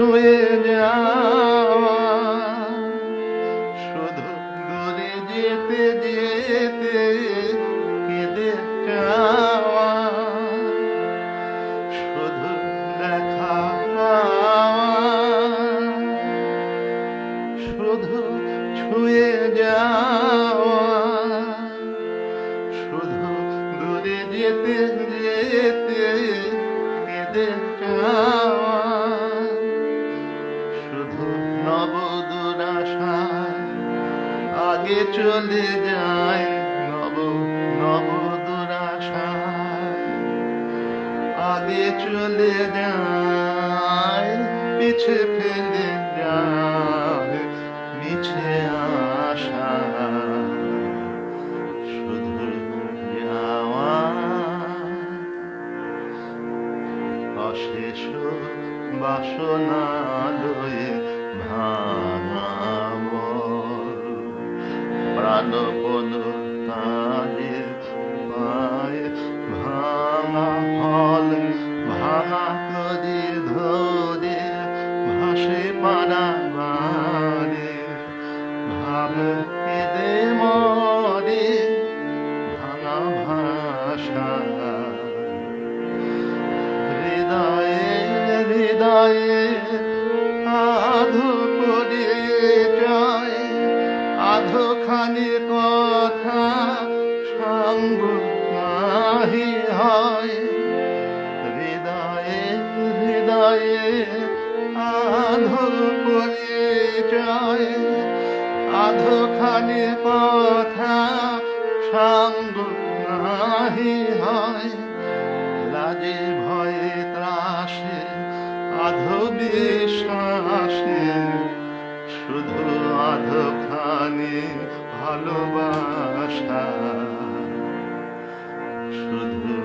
ছুঁয়ে যাওয়া শুধু দূরে যেতে যেতে কেঁদে যাওয়া শুধু দেখা শুধু ছুঁয়ে যাওয়া শুধু দূরে যেতে যেতে কেঁদে যাওয়া আগে চলে যায় নব নব দুরাশায়। আগে চলে যায়, পিছে ফেলে যায়, মিছে আশা শুধু যাওয়া অশেষ বাসনা লয়ে ভাঙাব প্রাণপদ তালে পায় ভাঙা ফল ভাঙা করি ধরে ভাসে পাড়া বাড়ি ভাব কেঁদে মরে ভাঙা ভাষা হৃদয়ে হৃদয়ে সঙ্গ নাহি হয়। হৃদয়ে হৃদয়ে আধো পড়ে যায়। আধো খানি কথা সঙ্গ নাহি হয়। লাজে ভয়ে ত্রাসে, আধো বিশ্বাসে। শুধু আধো খানি ভালোবাসা। শুধু